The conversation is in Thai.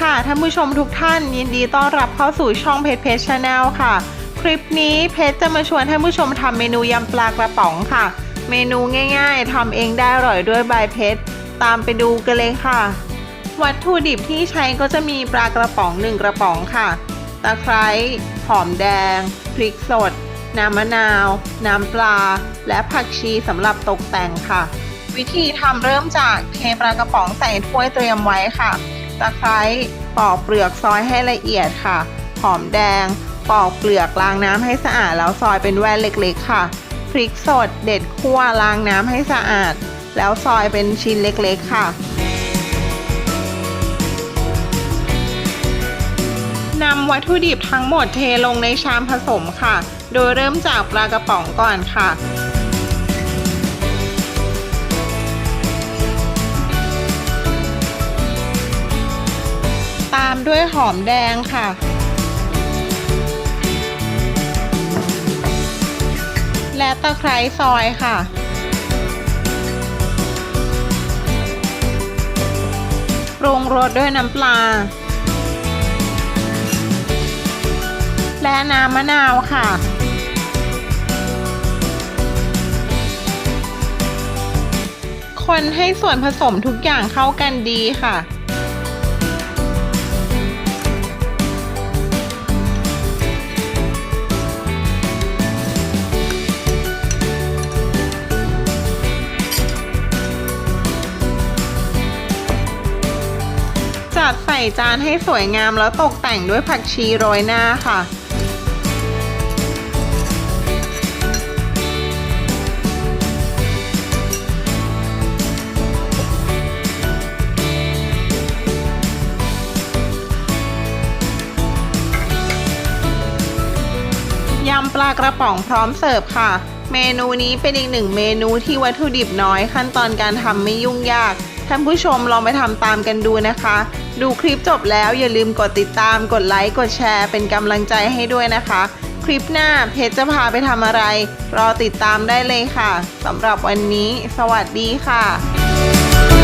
ค่ะท่านผู้ชมทุกท่านยินดีต้อนรับเข้าสู่ช่องเพจเพจชาแนลค่ะ คลิปนี้เพจจะมาชวนท่านผู้ชมทำเมนูยำปลากระป๋องค่ะ เมนูง่ายๆทำเองได้อร่อยด้วยบายเพจตามไปดูกันเลยค่ะ วัตถุดิบที่ใช้ก็จะมีปลากระป๋องหนึ่งกระป๋องค่ะ ตะไคร้หอมแดง พริกสด น้ำมะนาว น้ำปลา และผักชีสำหรับตกแต่งค่ะ วิธีทำเริ่มจากเทปลากระป๋องใส่ถ้วยเตรียมไว้ค่ะ ตะไคร้ปอกเปลือกซอยให้ละเอียดค่ะ หอมแดง ปอกเปลือกล้างน้ำให้สะอาดแล้วซอยเป็นแว่นเล็กๆ ค่ะพริกสดเด็ดคั่วล้างน้ำให้สะอาด แล้วซอยเป็นชิ้นเล็กๆ ค่ะนำวัตถุดิบทั้งหมดเทลงในชามผสมค่ะ โดยเริ่มจากปลากระป๋องก่อนค่ะามด้วยหอมแดงค่ะ และตะไคร้ซอยค่ะ ปรุงรสด้วยน้ำปลา และน้ำมะนาวค่ะคนให้ส่วนผสมทุกอย่างเข้ากันดีค่ะ จัดใส่จานให้สวยงามแล้วตกแต่งด้วยผักชีโรยหน้าค่ะยำปลากระป๋องพร้อมเสิร์ฟค่ะ เมนูนี้เป็นอีกหนึ่งเมนูที่วัตถุดิบน้อยขั้นตอนการทำไม่ยุ่งยาก ท่านผู้ชมลองไปทำตามกันดูนะคะ ดูคลิปจบแล้วอย่าลืมกดติดตามกดไลค์กดแชร์ เป็นกำลังใจให้ด้วยนะคะ คลิปหน้าเพจจะพาไปทำอะไร รอติดตามได้เลยค่ะสำหรับวันนี้ สวัสดีค่ะ